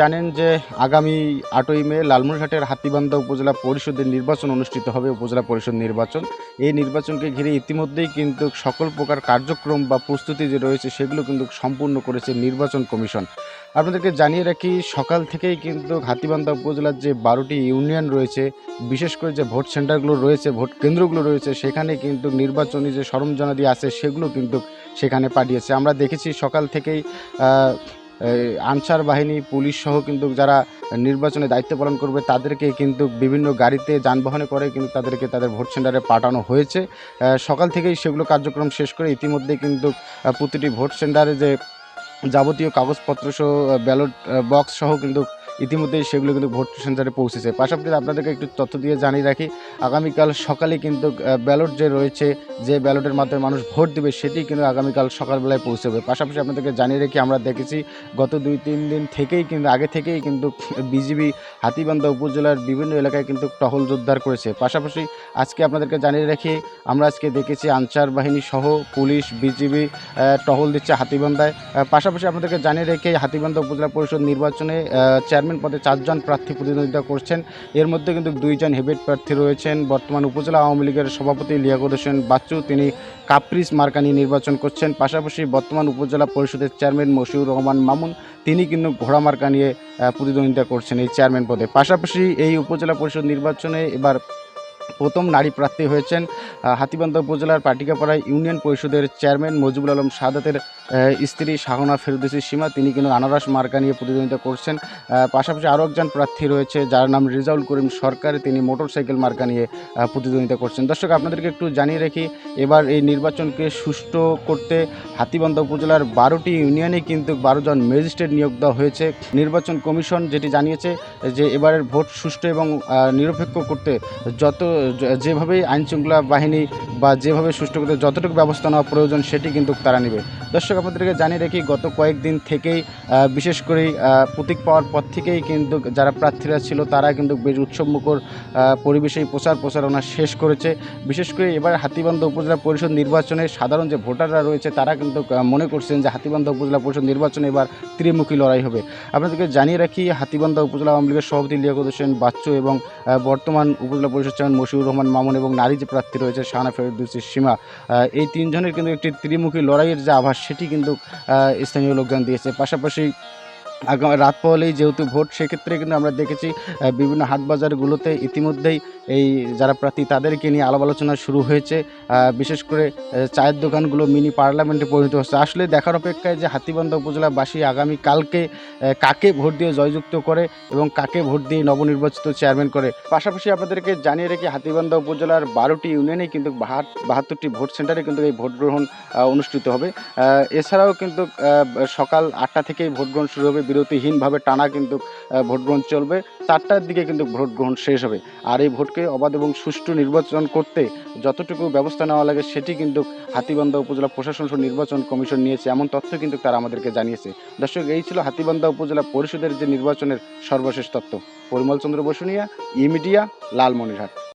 জানেন যে আগামী আটই মে লালমনিরহাটের হাতিবান্ধা উপজেলা পরিষদের নির্বাচন অনুষ্ঠিত হবে, উপজেলা পরিষদ নির্বাচন। এই নির্বাচনকে ঘিরে ইতিমধ্যেই কিন্তু সকল প্রকার কার্যক্রম বা প্রস্তুতি যে রয়েছে সেগুলো কিন্তু সম্পূর্ণ করেছে নির্বাচন কমিশন। আপনাদেরকে জানিয়ে রাখি, সকাল থেকেই কিন্তু হাতিবান্ধা উপজেলার যে বারোটি ইউনিয়ন রয়েছে, বিশেষ করে যে ভোট সেন্টারগুলো রয়েছে, ভোট কেন্দ্রগুলো রয়েছে, সেখানে কিন্তু নির্বাচনী যে সরঞ্জামাদি আছে সেগুলো কিন্তু সেখানে পাঠিয়েছে। আমরা দেখেছি সকাল থেকেই আনসার বাহিনী, পুলিশ সহ কিন্তু যারা নির্বাচনে দায়িত্ব পালন করবে, তাদেরকে কিন্তু বিভিন্ন গাড়িতে যানবাহনে করে কিন্তু তাদেরকে তাদের ভোট সেন্টারে পাঠানো হয়েছে। সকাল থেকেই সেগুলো কার্যক্রম শেষ করে ইতিমধ্যে কিন্তু প্রতিটি ভোট সেন্টারে যে যাবতীয় কাগজপত্র সহ ব্যালট বক্স সহ কিন্তু ইতিমধ্যেই সেগুলো কিন্তু ভোট সেন্টারে পৌঁছেছে। পাশাপাশি আপনাদেরকে একটু তথ্য দিয়ে জানিয়ে রাখি আগামীকাল সকালে কিন্তু ব্যালট যে রয়েছে যে ব্যালটের মাধ্যমে মানুষ ভোট দেবে সেটি কিন্তু আগামীকাল সকালবেলায় পৌঁছবে। পাশাপাশি আপনাদেরকে জানিয়ে রেখে আমরা দেখেছি গত দুই তিন দিন থেকেই কিন্তু আগে থেকেই কিন্তু বিজিবি হাতিবান্ধা উপজেলার বিভিন্ন এলাকায় কিন্তু টহল জোরদার করেছে। পাশাপাশি আজকে আপনাদেরকে জানিয়ে রেখে আমরা আজকে দেখেছি আনসার বাহিনী সহ পুলিশ বিজিবি টহল দিচ্ছে হাতিবান্ধায়। পাশাপাশি আপনাদেরকে জানিয়ে রেখে হাতিবান্ধা উপজেলা পরিষদ নির্বাচনে আহ, চেয়ারম্যান পদে চারজন প্রার্থী প্রতিদ্বন্দ্বিতা করছেন। এর মধ্যে কিন্তু দুইজন হেভিট প্রার্থী রয়েছেন। বর্তমান উপজেলা আওয়ামী লীগের সভাপতি লিয়াকত হোসেন বাচ্চু, তিনি কাপ্রিস মার্কা নিয়ে নির্বাচন করছেন। পাশাপাশি বর্তমান উপজেলা পরিষদের চেয়ারম্যান মশিউর রহমান মামুন, তিনি কিন্তু ঘোড়া মার্কা নিয়ে প্রতিদ্বন্দ্বিতা করছেন এই চেয়ারম্যান পদে। পাশাপাশি এই উপজেলা পরিষদ নির্বাচনে এবার প্রথম নারী প্রার্থী হয়েছেন হাতিবান্ধা উপজেলার পাটিকাপাড়া ইউনিয়ন পরিষদের চেয়ারম্যান মজিবুল আলম সাদাতের স্ত্রী শাহনা ফেরদৌসি সীমা, তিনি কিন্তু আনারস মার্কা নিয়ে প্রতিদ্বন্দ্বিতা করছেন। পাশাপাশি আরও একজন প্রার্থী রয়েছে, যার নাম রিজাউল করিম সরকার, তিনি মোটরসাইকেল মার্কা নিয়ে প্রতিদ্বন্দ্বিতা করছেন। দর্শক, আপনাদেরকে একটু জানিয়ে রাখি, এবার এই নির্বাচনকে সুষ্ঠু করতে হাতিবান্ধা উপজেলার বারোটি ইউনিয়নে কিন্তু বারো জন ম্যাজিস্ট্রেট নিয়োগ দেওয়া হয়েছে। নির্বাচন কমিশন যেটি জানিয়েছে যে এবারের ভোট সুষ্ঠু এবং নিরপেক্ষ করতে যত য- যেভাবে আইনশৃঙ্খলা বাহিনী বা যেভাবে সুষ্ঠু করতে যতটুকু ব্যবস্থা নেওয়া প্রয়োজন, সেটি কিন্তু তারা নেবে। দর্শক আপনাদেরকে জানিয়ে রাখি গত কয়েকদিন থেকেই বিশেষ করে প্রতীক পাওয়ার পর থেকেই কিন্তু যারা প্রার্থীরা ছিল তারা কিন্তু বেশ উৎসবমুখর আহ, পরিবেশেই প্রচার প্রচারণা শেষ করেছে। বিশেষ করে এবার হাতিবান্ধা উপজেলা পরিষদ নির্বাচনে সাধারণ যে ভোটাররা রয়েছে তারা কিন্তু মনে করছেন যে হাতিবান্ধা উপজেলা পরিষদ নির্বাচনে এবার ত্রিমুখী লড়াই হবে। আপনাদেরকে জানিয়ে রাখি হাতিবান্ধা উপজেলা আওয়ামী লীগের সভাপতি লিয়াকত হোসেন বাচ্চু এবং বর্তমান উপজেলা পরিষদ চেয়ারম্যান মশিউর রহমান মামুন এবং নারী যে প্রার্থী রয়েছে শাহানা ফেরদৌসি সীমা এই তিনজনের কিন্তু একটি ত্রিমুখী লড়াইয়ের যে আভাস সেটি কিন্তু স্থানীয় লোকজন দিয়েছে। পাশাপাশি রাত পহলেই যেহেতু ভোট, সেক্ষেত্রে কিন্তু আমরা দেখেছি বিভিন্ন হাট বাজারগুলোতে ইতিমধ্যেই এই যারা প্রার্থী তাদেরকে নিয়ে আলাপ আলোচনা শুরু হয়েছে। বিশেষ করে চায়ের দোকানগুলো, মিনি পার্লামেন্টে পরিণত হচ্ছে। আসলে দেখার অপেক্ষায় যে হাতিবান্ধা উপজেলাবাসী আগামী কালকে কাকে ভোট দিয়ে জয়যুক্ত করে এবং কাকে ভোট দিয়ে নবনির্বাচিত চেয়ারম্যান করে? পাশাপাশি আপনাদেরকে জানিয়ে রেখে, হাতিবান্ধা উপজেলার বারোটি ইউনিয়নে কিন্তু বাহাত্তরটি ভোট সেন্টারে কিন্তু এই ভোট গ্রহণ অনুষ্ঠিত হবে। এছাড়াও কিন্তু সকাল আটটা থেকেই ভোট গ্রহণ শুরু হবে বিরতিহীনভাবে টানা কিন্তু ভোট গ্রহণ চলবে। চারটার দিকে কিন্তু ভোট গ্রহণ শেষ হবে। আর এই ভোটকে অবাধ এবং সুষ্ঠু নির্বাচন করতে যতটুকু ব্যবস্থা নেওয়া লাগে, সেটি কিন্তু হাতিবান্ধা উপজেলা প্রশাসন সহ নির্বাচন কমিশন নিয়েছে। এমন তথ্য কিন্তু তারা আমাদেরকে জানিয়েছে। দর্শক, এই ছিল হাতিবান্ধা উপজেলা পরিষদের যে নির্বাচনের সর্বশেষ তথ্য। Porimol Chandra Bosunia E media Lalmonirhat.